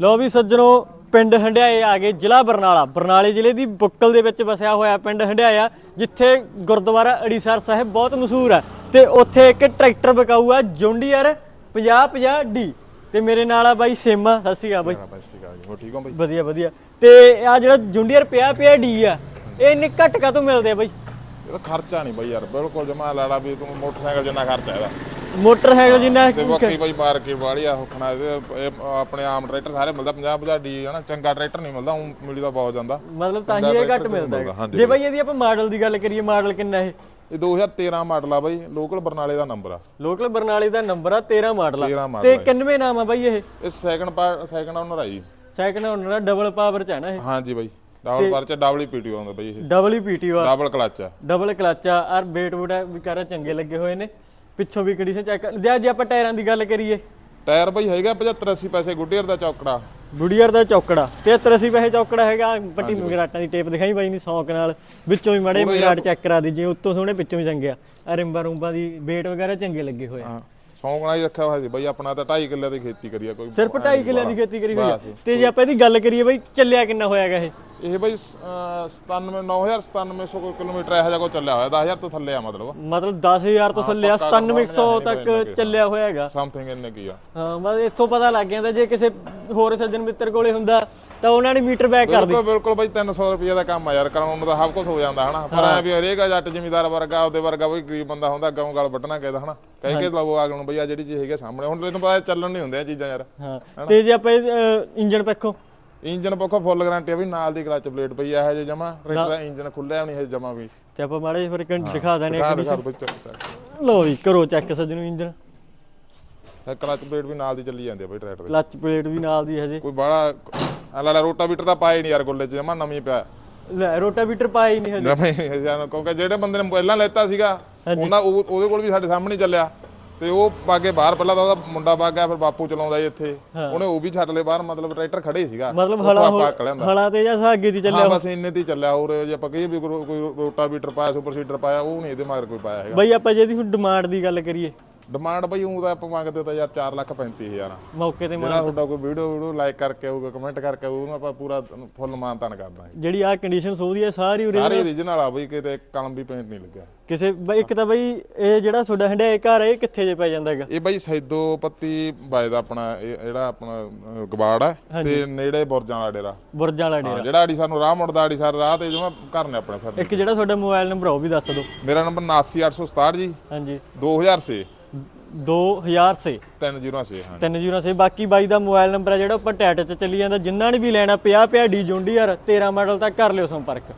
ਲੋ ਵੀ ਸੱਜਣੋ ਪਿੰਡ ਹੰਡਿਆਏ ਆ ਗਏ ਜ਼ਿਲ੍ਹਾ ਬਰਨਾਲਾ। ਬਰਨਾਲੇ ਜ਼ਿਲ੍ਹੇ ਦੀ ਬੁੱਕਲ ਦੇ ਵਿੱਚ ਵਸਿਆ ਹੋਇਆ ਪਿੰਡ ਹੰਡਿਆਇਆ ਜਿੱਥੇ ਗੁਰਦੁਆਰਾ ਅੜੀਸਰ ਸਾਹਿਬ ਬਹੁਤ ਮਸ਼ਹੂਰ ਹੈ। ਤੇ ਉੱਥੇ ਇੱਕ ਟਰੈਕਟਰ ਵਿਕਾਊ ਆ ਜੌਂਡੀਅਰ 5050 ਡੀ। ਤੇ ਮੇਰੇ ਨਾਲ ਆ ਬਾਈ ਸੇਮਾ ਸਤਿ ਸ਼੍ਰੀ ਅਕਾਲ ਬਾਈ। ਬਸ ਠੀਕ ਆ ਜੀ। ਹੋ ਠੀਕ ਹੋ ਬਈ? ਵਧੀਆ ਵਧੀਆ। ਤੇ ਆ ਜਿਹੜਾ ਜੌਂਡੀਅਰ ਪਿਆ ਪਿਆ ਡੀ ਆ ਇਹ ਇੰਨੇ ਘੱਟ ਕਾ ਤੋਂ ਮਿਲਦੇ ਆ ਬਾਈ? ਇਹ ਤਾਂ ਖਰਚਾ ਨਹੀਂ ਬਈ ਯਾਰ ਬਿਲਕੁਲ ਜਮਾ ਲਾੜਾ ਵੀ ਤੂੰ ਮੋਟਰਸਾਈਕਲ ਜਿੰਨਾ ਖਰਚਾ ਇਹਦਾ ਮੋਟਰਸਾਈਕਲ ਜਿੰਨਾ ਤੇ ਬਾਕੀ ਬਈ ਮਾਰਕੀਟ ਵਾਲੀ ਆ ਹੁਕਣਾ ਇਹ ਇਹ ਆਪਣੇ ਆਮ ਟਰੈਕਟਰ ਸਾਰੇ ਮਿਲਦਾ 50 50 ਡੀ ਹਨਾ ਚੰਗਾ ਟਰੈਕਟਰ ਨਹੀਂ ਮਿਲਦਾ ਉਹ ਮਿਲੀ ਦਾ ਬਹੁਤ ਜਾਂਦਾ। ਮਤਲਬ ਤਾਂ ਹੀ ਇਹ ਘੱਟ ਮਿਲਦਾ ਜੇ ਬਾਈ ਇਹਦੀ ਆਪਾਂ ਮਾਡਲ ਦੀ ਗੱਲ ਕਰੀਏ ਮਾਡਲ ਕਿੰਨਾ ਇਹ? ਇਹ 2013 ਮਾਡਲ ਆ ਬਈ ਲੋਕਲ ਬਰਨਾਲੇ ਦਾ ਨੰਬਰ ਆ। ਲੋਕਲ ਬਰਨਾਲੇ ਦਾ ਨੰਬਰ ਆ 13 ਮਾਡਲ ਆ। 13 ਮਾਡਲ ਤੇ ਕਿੰਨਵੇਂ ਨਾਮ ਆ ਬਾਈ ਇਹ? ਇਹ ਸੈਕੰਡ ਸੈਕੰਡ ਓਨਰ ਆ ਜੀ। ਸੈਕਿੰਡ ਓਨਰ ਆ ਡਬਲ ਪਾਵਰ ਚ ਹੈ ਨਾ ਇਹ। ਹਾਂਜੀ ਬਈ ਡਬਲ ਪਰ ਚ ਡਬਲ ਪੀਟੀ ਆਉਂਦਾ ਬਈ ਇਹ। ਡਬਲ ਹੀ ਪੀਟੀ ਆ। ਡਬਲ ਕਲਚ ਆ। ਡਬਲ ਕਲਚ ਆ। ਔਰ ਵੇਟ ਵੂਟ ਵੀ ਕਾਰਾ ਚੰਗੇ ਲੱਗੇ ਹੋਏ ਨੇ। ਪਿੱਛੋਂ ਵੀ ਕੰਡੀਸ਼ਨ ਚੈੱਕ ਜੇ ਜੇ ਆਪਾਂ ਟਾਇਰਾਂ ਦੀ ਗੱਲ ਕਰੀਏ। ਟਾਇਰ ਬਈ ਹੈਗਾ 75 80 ਪੈਸੇ ਗੁੱਡੀਅਰ ਦਾ ਚੌਕੜਾ। ਗੁੜੀਅਰ ਦਾ ਚੌਕੜਾ 73 80 ਪੈਸੇ ਚੌਕੜਾ ਹੈਗਾ ਪੱਟੀ ਮਗਰਾਟਾਂ ਦੀ ਟੇਪ ਦਿਖਾਈ ਬਾਈ ਨਹੀਂ ਸੌਕ ਨਾਲ ਵਿੱਚੋਂ ਵੀ ਮੜੇ ਮਗਰਾਟ ਚੈੱਕ ਕਰਾ ਦੀ ਜੇ ਉੱਤੋਂ ਸੋਹਣੇ ਪਿੱਛੋਂ ਵੀ ਚੰਗੇ ਆ। ਰਿੰਬਾਂ ਰੂੰਬਾਂ ਦੀ ਵੇਟ ਵਗੈਰਾ ਚੰਗੇ ਲੱਗੇ ਹੋਏ ਆ। ਸੌਂਕ ਨਾਲ ਹੀ ਰੱਖਿਆ ਹੋਇਆ ਸੀ ਬਈ ਆਪਣਾ ਤਾਂ 2.5 ਕਿੱਲੇ ਦੀ ਖੇਤੀ ਕਰੀਆ ਕੋਈ। ਸਿਰਫ 2.5 ਕਿੱਲਿਆਂ ਦੀ ਖੇਤੀ ਕਰੀ ਹੋਈ ਆ। ਤੇ ਜੇ ਆਪਾਂ ਇਹਦੀ ਗੱਲ ਕਰੀਏ ਬਾਈ ਚੱਲਿਆ ਕਿੰਨਾ ਹੋਇਆਗਾ ਇਹ? ਇਹ ਬਈ 97 9900 ਕਿਲੋਮੀਟਰ ਇਹੋ ਜਿਹਾ ਕੋ ਚੱਲਿਆ ਹੋਇਆ 10000 ਤੋਂ ਥੱਲੇ ਆ ਮਤਲਬ। ਮਤਲਬ 10000 ਤੋਂ ਥੱਲੇ ਆ ਪੱਕਾ 9700 ਤੱਕ ਚੱਲਿਆ ਹੋਇਆ ਹੈਗਾ। ਸਮਥਿੰਗ ਇੰਨੇ ਕੀ ਆ। ਹਾਂ ਬਸ ਇੱਥੋਂ ਪਤਾ ਲੱਗ ਜਾਂਦਾ ਜੇ ਕਿਸੇ ਹੋਰ ਸੱਜਣ ਮਿੱਤਰ ਕੋਲੇ ਹੁੰਦਾ ਤਾਂ ਉਹਨਾਂ ਨੇ ਮੀਟਰ ਬੈਕ ਕਰ ਦੇ ਬਿਲਕੁਲ ਬਿਲਕੁਲ ਬਈ 300 ਰੁਪਏ ਦਾ ਕੰਮ ਆ ਯਾਰ ਕਰਾਉਣ ਦਾ ਸਭ ਕੁਝ ਹੋ ਜਾਂਦਾ ਹਨਾ? ਪਰ ਐ ਵੀ ਹਰੇਕ ਜੱਟ ਜ਼ਿਮੀਦਾਰ ਵਰਗਾ ਉਹਦੇ ਵਰਗਾ ਕੋਈ ਗਰੀਬ ਬੰਦਾ ਹੁੰਦਾ ਗਾਉਂ ਗਲ ਵੱਢਣਾ ਕਿਹਦਾ ਹਨਾ? ਕਹਿ ਕੇ ਲਵੋ ਆ ਨੂੰ ਬਈ ਆ ਜਿਹੜੀ ਚੀਜ਼ ਹੈਗੀ ਸਾਹਮਣੇ ਹੁਣ ਤੈਨੂੰ ਪਤਾ ਚੱਲਣ ਨਹੀਂ ਹੁੰਦੇ ਆ ਚੀਜ਼ਾਂ ਯਾਰ। ਹਾਂ ਤੇ ਜੇ ਆਪਾਂ ਇੰਜਨ ਪੱਖੋਂ? ਇੰਜਨ ਪੱਖੋਂ ਫੁੱਲ ਗਾਰੰਟੀ ਆ ਵੀ ਨਾਲ ਦੀ ਕਲਚ ਪਲੇਟ ਪਈ ਆ ਇਹ ਜੇ ਜਮਾ। ਟਰੈਕਟਰ ਦਾ ਇੰਜਨ ਖੁੱਲਿਆ ਨਹੀਂ ਇਹ ਜਮਾ ਵੀ। ਤੇ ਆਪਾਂ ਮਾੜੇ ਜਿਹੇ ਫਿਰ ਕੰਡ ਦਿਖਾ ਦਨੇ। ਲੋ ਵੀ ਕਰੋ ਚੈੱਕ ਸੱਜਣੋ ਇੰਜਨ। ਕਲਚ ਪਲੇਟ ਵੀ ਨਾਲ ਦੀ ਚੱਲੀ ਜਾਂਦੀ ਆ ਬਈ ਟਰੈਕਟਰ ਦੇ। ਕਲਚ ਪਲੇਟ ਵੀ ਨਾਲ ਦੀ ਹਜੇ। ਕੋਈ ਬਾੜਾ ਆਲਾ ਰੋਟਾਵੀਟਰ ਤਾਂ ਪਾਏ ਨਹੀਂ ਯਾਰ ਗੁੱਲੇ ਚ ਜਮਾ ਨਵੀਂ ਪਿਆ। ਲੈ ਰੋਟਾਵੀਟਰ ਪਾਇਆ ਹੀ ਨਹੀਂ ਹਜੇ। ਜਮੇ ਕਿਉਂਕਿ ਜਿਹੜੇ ਬੰਦੇ ਨੇ ਪਹਿਲਾਂ ਲੈਤਾ ਸੀਗਾ ਉਹਨਾਂ ਉਹ- ਉਹਦੇ ਕੋਲ ਵੀ ਸਾਡੇ ਸਾਹਮਣੇ ਚੱਲਿਆ। ਤੇ ਉਹ ਬਾਗੇ ਬਾਹਰ ਪਹਿਲਾਂ ਤਾਂ ਉਹਦਾ ਮੁੰਡਾ ਵਗ ਗਿਆ ਫਿਰ ਬਾਪੂ ਚਲਾਉਂਦਾ ਸੀ ਇੱਥੇ। ਉਹਨੇ ਉਹ ਵੀ ਛੱਡ ਲਏ ਬਾਹਰ ਮਤਲਬ ਟਰੈਕਟਰ ਖੜੇ ਸੀਗਾ। ਮਤਲਬ ਹਲਾ। ਹਲਾ ਤੇ ਜਾਂ ਸਾਗੇ ਦੀ ਚੱਲਿਆ ਹਾਂ ਬਸ ਇੰਨੇ ਤੇ ਚੱਲਿਆ। ਹੋਰ ਜੇ ਆਪਾਂ ਕਹੀਏ ਵੀ ਕੋਈ ਰੋਟਾਵੀਟਰ ਪਾਇਆ ਸੁਪਰ ਸੀਡਰ ਪਾਇਆ ਉਹ ਨਹੀਂ ਇਹਦੇ ਮਗਰ ਕੋਈ ਪਾਇਆ ਹੈਗਾ। ਬਈ ਆਪਾਂ ਜੇ ਇਹਦੀ ਡਿਮਾਂਡ ਦੀ ਗੱਲ ਕਰੀਏ ਡਿਮਾਂਡ ਬਈ ਉਹ ਤਾਂ ਆਪਾਂ ਮੰਗਦੇ ਤਾਂ ਯਾਰ 4 ਲੱਖ 35000 ਮੌਕੇ ਤੇ ਜਿਹੜਾ ਤੁਹਾਡਾ ਕੋਈ ਵੀਡੀਓ ਵੀਡੀਓ ਲਾਈਕ ਕਰਕੇ ਆਊਗਾ ਕਮੈਂਟ ਕਰਕੇ ਆਊਗਾ ਉਹਨੂੰ ਆਪਾਂ ਪੂਰਾ ਫੁੱਲ ਮਾਨਤਾਨ ਕਰਦਾਂਗੇ ਜਿਹੜੀ ਆ ਕੰਡੀਸ਼ਨ ਸੋਹਦੀ ਹੈ ਸਾਰੀ ਉਰੇ ਸਾਰੇ ਓਰੀਜਨਲ ਆ ਬਈ ਕਿਤੇ ਕਲਮ ਵੀ ਪੇਂਟ ਨਹੀਂ ਲੱਗਿਆ। ਕਿਸੇ ਬਈ ਇੱਕ ਤਾਂ ਬਈ ਇਹ ਜਿਹੜਾ ਤੁਹਾਡਾ ਹੰਡਿਆਏ ਘਰ ਹੈ ਇਹ ਕਿੱਥੇ ਜੇ ਪੈ ਜਾਂਦਾ ਹੈਗਾ? ਇਹ ਬਾਈ ਸੈਦੋ ਪੱਤੀ ਵੱਜਦਾ ਆਪਣਾ ਇਹ ਜਿਹੜਾ ਆਪਣਾ ਗਵਾੜ ਹੈ ਤੇ ਨੇੜੇ ਬੁਰਜਾਂ ਵਾਲਾ ਡੇਰਾ। ਬੁਰਜਾਂ ਵਾਲਾ ਡੇਰਾ। ਜਿਹੜਾ ਆੜੀ ਸਾਨੂੰ ਰਾਹ ਮੁੜਦਾ ਆੜੀ ਸਰ ਰਾਹ ਤੇ ਜਿਵੇਂ ਘਰ ਨੇ ਆਪਣੇ ਫਿਰ। ਇੱਕ ਜਿਹੜਾ ਤੁਹਾਡਾ ਮੋਬਾਈਲ ਨੰਬਰ ਉਹ ਵੀ ਦੱਸ ਦਿਓ। ਮੇਰਾ ਨੰਬਰ 79867 ਜੀ। ਹਾਂਜੀ। 2006 2000 ਸੇ 306 ਹਾਂ 306 ਸੇ ਬਾਕੀ ਬਾਈ ਦਾ ਮੋਬਾਈਲ ਨੰਬਰ ਹੈ ਜਿਹੜਾ ਉੱਪਰ ਟੈਟ 'ਚ ਚੱਲੀ ਜਾਂਦਾ। ਜਿੰਨਾ ਨੇ ਵੀ ਲੈਣਾ ਪਿਆ ਪਿਆ ਡੀ ਜੁੰਡੀਅਰ 13 ਮਾਡਲ ਤੱਕ ਕਰ ਲਿਓ ਸੰਪਰਕ।